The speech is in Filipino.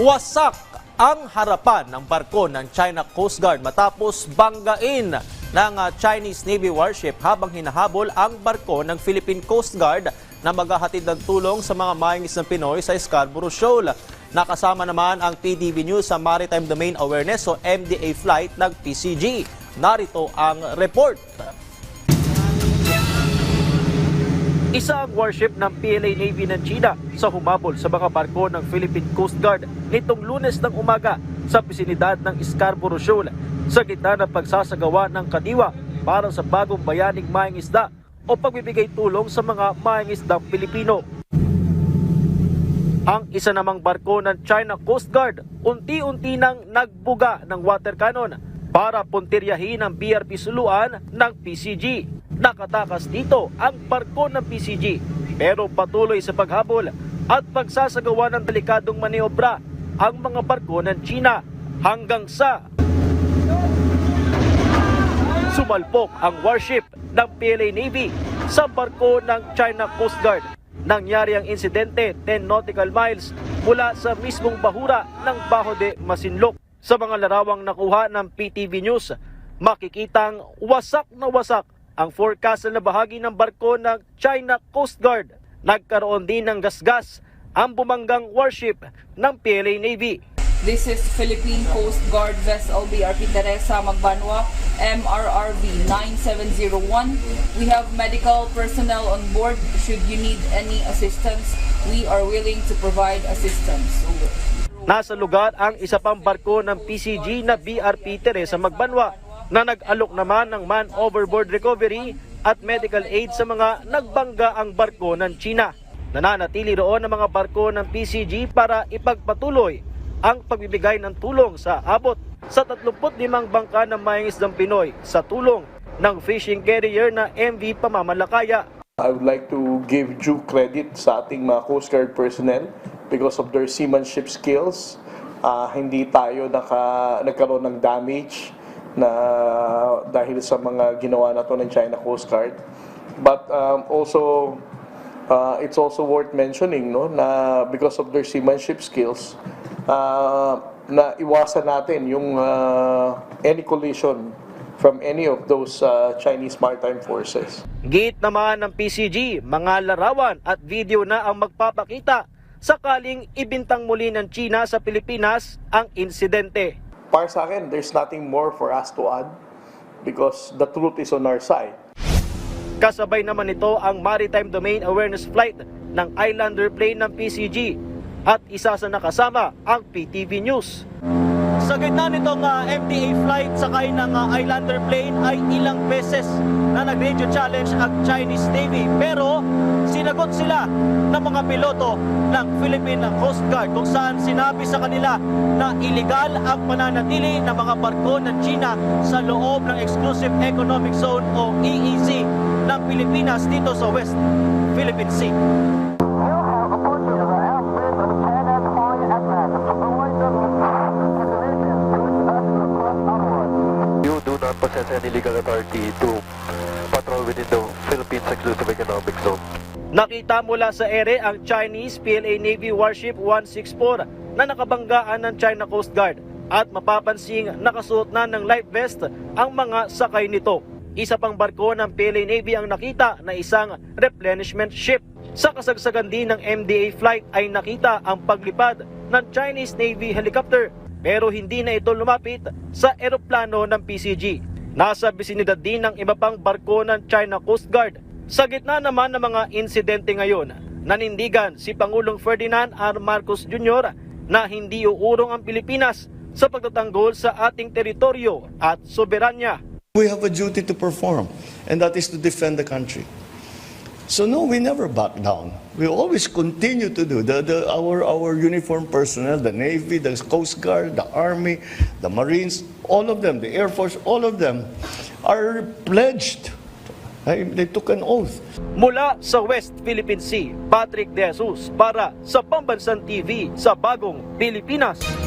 Wasak ang harapan ng barko ng China Coast Guard matapos banggain ng ah, Chinese Navy warship habang hinahabol ang barko ng Philippine Coast Guard na maghahatid ng tulong sa mga mayangis ng Pinoy sa Scarborough Shoal. Nakasama naman ang PDB News sa Maritime Domain Awareness o MDA flight ng PCG. Narito ang report. Isa ang warship ng PLA Navy ng China sa humabol sa mga barko ng Philippine Coast Guard nitong lunes ng umaga sa pisinidad ng Scarborough Shoal sa gitna ng pagsasagawa ng kadiwa para sa bagong bayaning maing isda o pagbibigay tulong sa mga maing isdang Pilipino. Ang isa namang barko ng China Coast Guard unti-unti nang nagbuga ng water cannon para puntiryahin ang BRP suluan ng PCG. Nakatakas dito ang barko ng PCG pero patuloy sa paghabol at pagsasagawa ng delikadong maniobra ang mga barko ng China hanggang sa sumalpok ang warship ng PLA Navy sa barko ng China Coast Guard. Nangyari ang insidente 10 nautical miles mula sa mismong bahura ng Baho de Masinloc. Sa mga larawang nakuha ng PTV News, makikitang wasak na wasak ang forecastle na bahagi ng barko ng China Coast Guard. Nagkaroon din ng gasgas ang bumanggang warship ng PLA Navy. This is Philippine Coast Guard vessel BRP Teresa Magbanwa MRRV 9701. We have medical personnel on board. Should you need any assistance, we are willing to provide assistance. Over. Nasa lugar ang isa pang barko ng PCG na BRP Teresa Magbanwa na nag-alok naman ng man overboard recovery at medical aid sa mga nagbangga ang barko ng China. Nananatili roon ang mga barko ng PCG para ipagpatuloy ang pagbibigay ng tulong sa abot sa 35 bangka ng mayangisdang Pinoy sa tulong ng fishing carrier na MV Pamamalakaya I would like to give due credit sa ating mga Coast Guard personnel because of their seamanship skills. Ah, hindi tayo naka, nagkaroon ng damage na dahil sa mga ginawa na to ng China Coast Guard. But um, also, uh, it's also worth mentioning no, na because of their seamanship skills, uh, na iwasan natin yung uh, any collision from any of those uh, Chinese maritime forces. Git naman ng PCG, mga larawan at video na ang magpapakita sakaling ibintang muli ng China sa Pilipinas ang insidente. Para sa akin, there's nothing more for us to add because the truth is on our side. Kasabay naman nito ang Maritime Domain Awareness Flight ng Islander plane ng PCG at isa sa nakasama ang PTV News. Sa gitna nitong uh, MDA flight sakay ng uh, Islander plane ay ilang beses na nag-radio challenge ang Chinese Navy pero sinagot sila ng mga piloto ng Philippine Coast Guard kung saan sinabi sa kanila na illegal ang pananatili ng mga barko ng China sa loob ng Exclusive Economic Zone o EEZ ng Pilipinas dito sa West Philippine Sea. Not possess any legal authority to patrol within the Philippines Exclusive Economic Zone. Nakita mula sa ere ang Chinese PLA Navy Warship 164 na nakabanggaan ng China Coast Guard at mapapansing nakasuot na ng life vest ang mga sakay nito. Isa pang barko ng PLA Navy ang nakita na isang replenishment ship. Sa kasagsagan din ng MDA flight ay nakita ang paglipad ng Chinese Navy helicopter pero hindi na ito lumapit sa eroplano ng PCG. Nasa bisinidad din ng iba pang barko ng China Coast Guard. Sa gitna naman ng mga insidente ngayon, nanindigan si Pangulong Ferdinand R. Marcos Jr. na hindi uurong ang Pilipinas sa pagtatanggol sa ating teritoryo at soberanya. We have a duty to perform, and that is to defend the country. So no, we never back down. We always continue to do. The, the, our, our uniformed personnel, the Navy, the Coast Guard, the Army, the Marines, all of them, the Air Force, all of them are pledged. They, they took an oath. Mula sa West Philippine Sea, Patrick De Jesus para sa Pambansang TV sa Bagong Pilipinas.